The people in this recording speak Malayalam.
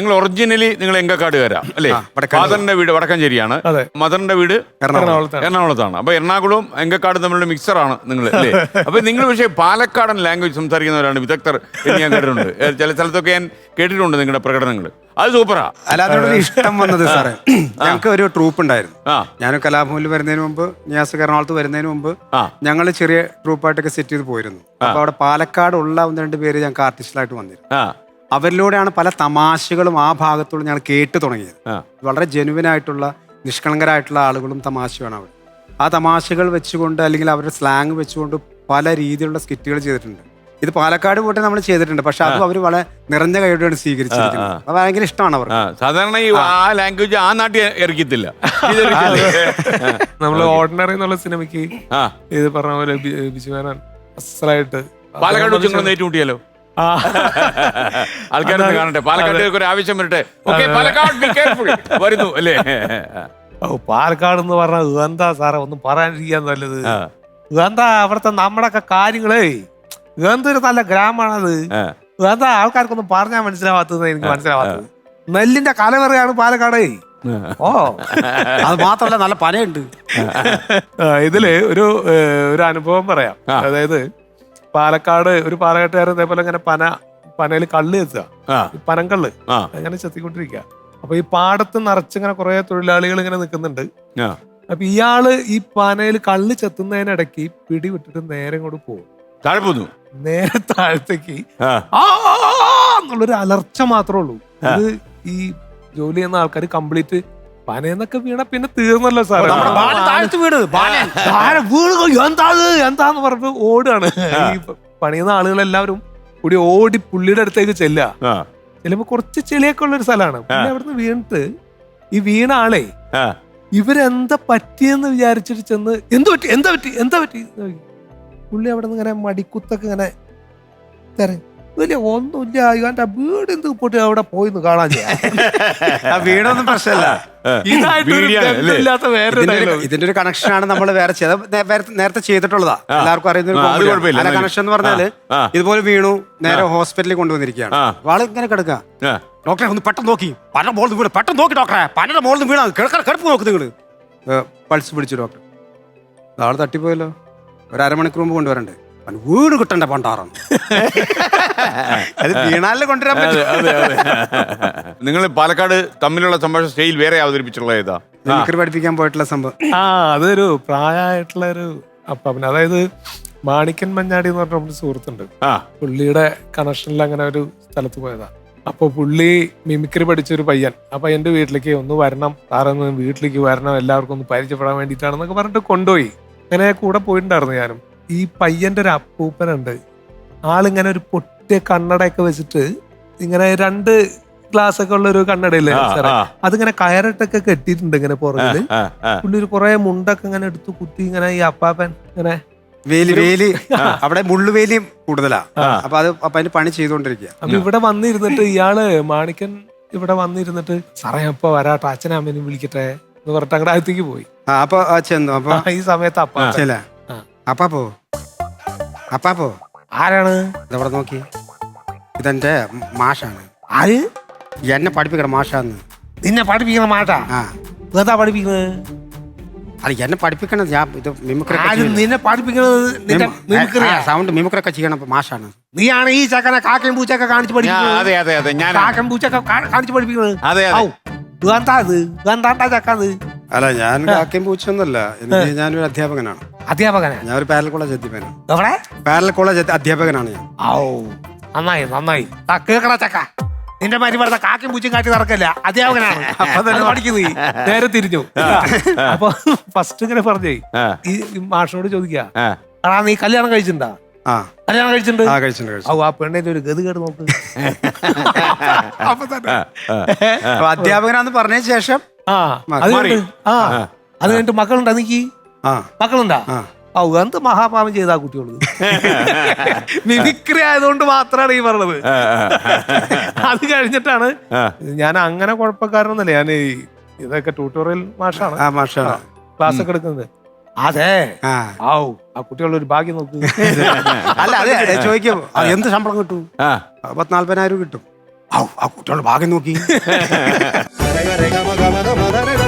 നിങ്ങൾ ഒറിജിനലി നിങ്ങൾ എങ്കക്കാടുകാരാ അല്ലേ. ഫാദറിന്റെ വീട് വടക്കഞ്ചേരിയാണ്. മദറിന്റെ വീട് എറണാകുളത്താണ്. എറണാകുളത്താണ്. അപ്പൊ എറണാകുളവും എങ്കക്കാട് തമ്മിലുള്ള മിക്സറാണ് നിങ്ങൾ അല്ലേ? അപ്പൊ നിങ്ങൾ പക്ഷേ പാലക്കാടൻ ലാംഗ്വേജ് സംസാരിക്കുന്നവരാണ് വിദഗ്ധർ എന്ന് ഞാൻ കേട്ടിട്ടുണ്ട്. ചില സ്ഥലത്തൊക്കെ ഞാൻ കേട്ടിട്ടുണ്ട് നിങ്ങളുടെ പ്രകടനങ്ങൾ. അത് സൂപ്പറാ അല്ല ഇഷ്ടം വന്നത് സാറേ ഞങ്ങൾക്ക് ഒരു ട്രൂപ്പ് ഉണ്ടായിരുന്നു. ഞാൻ കലാഭവനിൽ വരുന്നതിന് മുമ്പ് നിയാസ് എറണാകുളത്ത് വരുന്നതിന് മുമ്പ്. ഞങ്ങൾ ചെറിയ ട്രൂപ്പായിട്ടൊക്കെ സെറ്റ് ചെയ്ത് പോയിരുന്നു. അപ്പൊ അവിടെ പാലക്കാട് ഉള്ള ഒന്ന് രണ്ട് പേര് ഞങ്ങൾക്ക് ആർട്ടിസ്റ്റിലായിട്ട് വന്നിരുന്നു. അവരിലൂടെയാണ് പല തമാശകളും ആ ഭാഗത്തുള്ള ഞാൻ കേട്ട് തുടങ്ങിയത്. വളരെ ജെനുവിൻ ആയിട്ടുള്ള നിഷ്കളങ്കരായിട്ടുള്ള ആളുകളും തമാശയാണ് അവർ. ആ തമാശകൾ വെച്ചുകൊണ്ട് അല്ലെങ്കിൽ അവരുടെ സ്ലാങ് വെച്ചുകൊണ്ട് പല രീതിയിലുള്ള സ്കിറ്റുകൾ ചെയ്തിട്ടുണ്ട്. ഇത് പാലക്കാട് പോയിട്ട് നമ്മൾ ചെയ്തിട്ടുണ്ട്. പക്ഷെ അത് അവർ വളരെ നിറഞ്ഞ കൈയോടെയാണ് സ്വീകരിച്ചിരിക്കുന്നത്. അത് ഭയങ്കര ഇഷ്ടമാണ് അവർ സാധാരണ ഈ ആ. ലാംഗ്വേജ് ആ നാട്ടിൽ ഇറക്കത്തില്ല? നമ്മൾ ഓർഡിനറി എന്നുള്ള സിനിമയ്ക്ക് ആ. ഇത് പറഞ്ഞ പോലെ ബി- ബിജുമേനോൻ അസലായിട്ട് പാലക്കാട് ഏറ്റുമുട്ടിയാലോ? ആ. ആൾക്കാരൊന്ന് കാണട്ടെ. പാലക്കാട്ടേക്ക് ഒരു ആവശ്യം വരട്ടെ. ഓക്കെ പാലക്കാട്. വരുന്നു അല്ലേ? ഓ പാലക്കാട് എന്ന് പറഞ്ഞാൽ ഇതെന്താ സാറേ? ഒന്നും പറയാനിരിക്കാൻ നല്ലത്. ഇതെന്താ അവിടുത്തെ നമ്മുടെയൊക്കെ കാര്യങ്ങളേ? ഇതെന്തൊരു നല്ല ഗ്രാമമാണത്. ഇതെന്താ ആൾക്കാർക്കൊന്നും പറഞ്ഞാൽ മനസ്സിലാവാത്തത് എനിക്ക് മനസ്സിലാവാത്തത്. നെല്ലിന്റെ കലവറയാണ് പാലക്കാടേ. ഓ. അത് മാത്രമല്ല നല്ല പനയുണ്ട്. ഇതിൽ ഒരു ഒരു അനുഭവം പറയാം. അതായത് പാലക്കാട് ഒരു പാലക്കാട്ടുകാരൻ ഇതേപോലെ ഇങ്ങനെ പന പനയിൽ കള്ള് എത്തുക ആ, പനങ്കള്ള്. ആ, അങ്ങനെ ചെത്തിക്കൊണ്ടിരിക്കുക. അപ്പൊ ഈ പാടത്ത് നിറച്ചിങ്ങനെ കുറെ തൊഴിലാളികൾ ഇങ്ങനെ നിൽക്കുന്നുണ്ട്. അപ്പൊ ഇയാൾ ഈ പനയിൽ കള്ള് ചെത്തുന്നതിനിടയ്ക്ക് പിടി വിട്ടിട്ട് നേരെ ഇങ്ങോട്ട് പോകും. താഴെ പോന്നു. നേരെ താഴത്തേക്ക്. എന്നുള്ളൊരു അലർച്ച മാത്രമേ ഉള്ളൂ. ഇത് ഈ ജോലി ചെയ്യുന്ന ആൾക്കാർ കംപ്ലീറ്റ് പനയെന്നൊക്കെ വീണ പിന്നെ തീർന്നല്ലോ സാറേ. താഴ്ത്ത് വീട് പോയി. എന്താത്? എന്താന്ന് പറഞ്ഞ് ഓടുകയാണ് ഈ പണിയുന്ന ആളുകളെല്ലാവരും കൂടി ഓടി പുള്ളിയുടെ അടുത്തേക്ക് ചെല്ലുക. ആ, ചെല്ലുമ്പോ കുറച്ച് ചെളിയൊക്കെ ഉള്ള ഒരു സ്ഥലമാണ് പിന്നെ അവിടുന്ന് വീണിട്ട് ഈ വീണ ആളെ. ഇവരെന്താ പറ്റിയെന്ന് വിചാരിച്ചിട്ട് ചെന്ന് എന്ത് പറ്റി? എന്താ പറ്റി? എന്താ പറ്റി. പുള്ളി അവിടെ നിന്ന് ഇങ്ങനെ മടിക്കുത്തൊക്കെ ഇങ്ങനെ തരും വലിയ ഒന്നുമില്ല. ഇവന്റെ വീട് എന്ത് പോയിട്ട് അവിടെ പോയിന്ന് കാണാൻ ആ വീടൊന്നും പ്രശ്നമല്ല. ഇതിന്റെ ഒരു-. കണക്ഷൻ ആണ് നമ്മൾ വേറെ ചെയ്ത നേരത്തെ ചെയ്തിട്ടുള്ളതാ. എല്ലാവർക്കും അറിയുന്ന ഒരു ആ, അത് comedy കുഴപ്പമില്ല. കണക്ഷൻ എന്ന് പറഞ്ഞാൽ ആ, ഇതുപോലെ വീണു നേരെ ഹോസ്പിറ്റലിൽ കൊണ്ടുവന്നിരിക്കുകയാണ്. ആ. ആൾ ഇങ്ങനെ കിടക്കുക. ആ. ഡോക്ടറെ ഒന്ന് പെട്ടെന്ന് നോക്കി. പല മോളിൽ വീണ്. പെട്ടെന്ന് നോക്കി ഡോക്ടറെ. പലരുടെ മോളിൽ വീണാ. കിടക്കാൻ കിടപ്പ് നോക്ക് നിങ്ങൾ. പൾസ് പിടിച്ചു ഡോക്ടർ. ആൾ തട്ടിപ്പോയല്ലോ. ഒരു അരമണിക്കൂർ മുമ്പ് കൊണ്ടുവരണ്ടേ? അവന് വീട് കിട്ടണ്ട പണ്ടാറാണ്. അത് വീണാലിൽ കൊണ്ടുവരാൻ പറ്റും. നിങ്ങൾ പാലക്കാട് തമ്മിലുള്ള സംഭാഷണ സ്റ്റൈൽ വേറെ അവതരിപ്പിച്ചിട്ടുള്ള ഏതാ? മിമിക്രി പഠിപ്പിക്കാൻ പോയിട്ടുള്ള സംഭവം. ആ അതൊരു പ്രായമായിട്ടുള്ള ഒരു അപ്പം അതായത് മാണിക്കൻ മഞ്ഞാടി എന്ന് പറഞ്ഞ നമ്മുടെ സുഹൃത്തുണ്ട്. ആ. പുള്ളിയുടെ കണക്ഷനിൽ അങ്ങനെ ഒരു സ്ഥലത്ത് പോയതാ. അപ്പൊ പുള്ളി മിമിക്രി പഠിച്ച ഒരു പയ്യൻ. ആ പയ്യന്റെ വീട്ടിലേക്ക് ഒന്ന് വരണം സാറൊന്ന് വീട്ടിലേക്ക് വരണം എല്ലാവർക്കും ഒന്ന് പരിചയപ്പെടാൻ വേണ്ടിയിട്ടാണെന്നൊക്കെ പറഞ്ഞിട്ട് കൊണ്ടുപോയി. അങ്ങനെ കൂടെ പോയിട്ടുണ്ടായിരുന്നു ഞാനും. ഈ പയ്യന്റെ ഒരു അപ്പൂപ്പനുണ്ട്. ആളിങ്ങനെ ഒരു പൊട്ടിയ കണ്ണടയൊക്കെ വെച്ചിട്ട് ഇങ്ങനെ രണ്ട് ഗ്ലാസ് ഒക്കെ ഉള്ള ഒരു കണ്ണടയില്ലേ സാറേ? അതിങ്ങനെ കയറിട്ടൊക്കെ കെട്ടിയിട്ടുണ്ട് ഇങ്ങനെ പുറകിൽ. പുള്ളി ഒരു കുറെ മുണ്ടൊക്കെ ഇങ്ങനെ എടുത്ത് കുത്തി ഇങ്ങനെ ഈ അപ്പാപ്പൻ ഇങ്ങനെ വേലി വേലി. അവിടെ മുള്ളുവേലിയും കൂടുതലാ. അപ്പൊ അത് അപ്പൊ അതിന്റെ പണി ചെയ്തോണ്ടിരിക്കുക അപ്പൊ ഇവിടെ വന്നിരുന്നിട്ട് ഇയാൾ മാണിക്കൻ ഇവിടെ വന്നിരുന്നിട്ട് സാറേ അപ്പൊ വരാട്ടോ. അച്ഛനെ അമ്മേനും വിളിക്കട്ടെ. എന്ന് പറഞ്ഞിട്ട് അങ്ങടെ അകത്തേക്ക് പോയി. അപ്പൊ ചെന്നു. അപ്പൊ ഈ സമയത്ത് അപ്പ. അപ്പാപ്പോ. അപ്പാപ്പോ. ആരാണ്? ഇതവിടെ നോക്കി. ഇതെന്റെ മാഷാണ്. ആര്? എന്നെ പഠിപ്പിക്കണം മാഷാന്ന്. നിന്നെ പഠിപ്പിക്കണ മാഷാ? ആ. എന്താ പഠിപ്പിക്കുന്നത് അത് എന്നെ പഠിപ്പിക്കണത് ഞാൻ ഇത് മിമിക്രി ആര് നിന്നെ പഠിപ്പിക്കുന്നത് നിന്റെ മിമിക്രിയാ? സൗണ്ട് മിമിക്രി ഒക്കെ ചെയ്യണം അപ്പൊ മാഷാണ്. നീയാണ് ഈ ചക്കനെ കാക്കയും പൂച്ചൊക്കെ കാണിച്ച് ഞാൻ- പഠിപ്പിക്കുന്നത്? അതെ അതെ അതെ ഞാൻ കാക്കയും പൂച്ചയൊക്കെ കാ- കാണിച്ച് പഠിപ്പിക്കുന്നത്? അതെ ഔ ഇത്? ചക്കത് അല്ല ഞാൻ കാക്കയും പൂച്ചൊന്നല്ല എനിക്ക് ഞാനൊരു അധ്യാപകനാണ്. അധ്യാപകനെ ഞാൻ ഒരു പാരൽ കോളേജ് അധ്യാപകനാണ് എവിടെ? പാരൽ കോളേജ് അധ്യാപകനാണ് ഞാൻ. ഔ നന്നായി നന്നായി. ആ കേക്കട ചക്ക. നിന്റെ മാതിരി വെറുതെ കാക്കും പൂച്ചും കാട്ടി നടക്കല്ല. അധ്യാപകനാണ് അപ്പൊ തന്നെ പഠിക്കുന്നു നേരെ തിരിഞ്ഞു. അപ്പൊ ഫസ്റ്റ് ഇങ്ങനെ പറഞ്ഞേ ഈ മാഷിനോട് ചോദിക്കാ ആ. നീ കല്യാണം കഴിച്ചിട്ടുണ്ടാ ആ. കല്യാണം കഴിച്ചിട്ടുണ്ട്? ആ പെണ്ണിന്റെ ഒരു ഗതി കേട് നോക്ക്. അപ്പൊ തന്നെ. അധ്യാപകനാന്ന് പറഞ്ഞ ശേഷം ആ അത് കഴിഞ്ഞിട്ട് അത് മക്കളുണ്ടാ നീക്ക് മക്കളുണ്ടാ? ആ. ഔ എന്ത് മഹാപാപം ചെയ്താ കുട്ടിയോട് മിമിക്രി ആയതുകൊണ്ട് മാത്രമാണ് ഈ പറഞ്ഞത്. അത് കഴിഞ്ഞിട്ടാണ് ഞാൻ അങ്ങനെ കുഴപ്പക്കാരനൊന്നല്ല ഞാൻ ഈ ഇതൊക്കെ ട്യൂട്ടോറിയൽ മാഷാണ് ആ മാഷാണ് ക്ലാസ് ഒക്കെ എടുക്കുന്നത്. അതെ. ആ. ഔ ആ കുട്ടികളുടെ ഒരു ഭാഗ്യം നോക്ക്. അല്ല അതെ ചോദിക്കും. എന്ത് ശമ്പളം കിട്ടും. പത്ത് നാല്പതിനായിരം കിട്ടും. ഔ, ആ കുട്ടികളുടെ ഭാഗ്യം നോക്കി.